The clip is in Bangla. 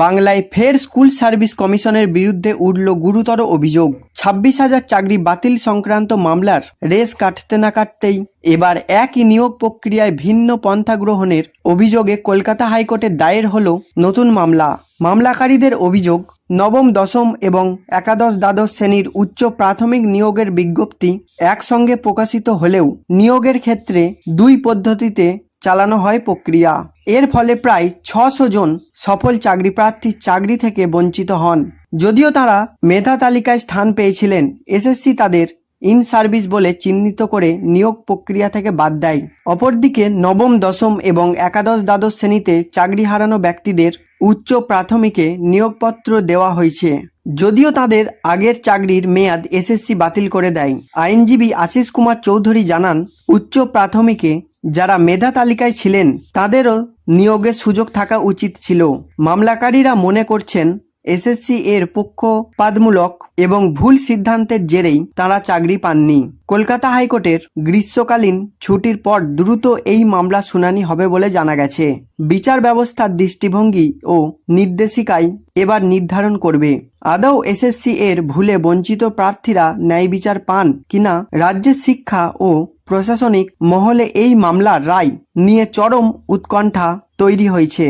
বাংলায় ফের স্কুল সার্ভিস কমিশনের বিরুদ্ধে উঠল গুরুতর অভিযোগ। ছাব্বিশ হাজার চাকরি বাতিল সংক্রান্ত মামলার রেস কাটতে না কাটতেই এবার একই নিয়োগ প্রক্রিয়ায় ভিন্ন পন্থা গ্রহণের অভিযোগে কলকাতা হাইকোর্টে দায়ের হল নতুন মামলা। মামলাকারীদের অভিযোগ, নবম, দশম এবং একাদশ দ্বাদশ শ্রেণির উচ্চ প্রাথমিক নিয়োগের বিজ্ঞপ্তি একসঙ্গে প্রকাশিত হলেও নিয়োগের ক্ষেত্রে দুই পদ্ধতিতে চালানো হয় প্রক্রিয়া। এর ফলে প্রায় ছশো জন সফল চাকরি প্রার্থী চাকরি থেকে বঞ্চিত হন। যদিও তারা মেধা তালিকায় স্থান পেয়েছিলেন, এসএসসি তাদের ইন সার্ভিস বলে চিহ্নিত করে নিয়োগ প্রক্রিয়া থেকে বাদ দেয়। অপরদিকে নবম, দশম এবং একাদশ, দ্বাদশ শ্রেণীতে চাকরি হারানো ব্যক্তিদের উচ্চ প্রাথমিকে নিয়োগপত্র দেওয়া হয়েছে। যদিও তাদের আগের চাকরির মেয়াদ এসএসসি বাতিল করে দেয়। আইনজীবী আশিস কুমার চৌধুরী জানান, উচ্চ প্রাথমিকে যারা মেধা তালিকায় ছিলেন তাদেরও নিয়োগের সুযোগ থাকা উচিত ছিল। মামলাকারীরা মনে করছেন এসএসসি এর পক্ষপাতমূলক এবং ভুল সিদ্ধান্তের জেরেই তারা চাকরি পাননি। কলকাতা হাইকোর্টের গ্রীষ্মকালীন ছুটির পর দ্রুত এই মামলা শুনানি হবে বলে জানা গেছে। বিচার ব্যবস্থার দৃষ্টিভঙ্গি ও নির্দেশিকায় এবার নির্ধারণ করবে। আদৌ এসএসসি এর ভুলে বঞ্চিত প্রার্থীরা ন্যায় বিচার পান কিনা, রাজ্যের শিক্ষা ও প্রশাসনিক মহলে এই মামলার রায় নিয়ে চরম উৎকণ্ঠা তৈরি হয়েছে।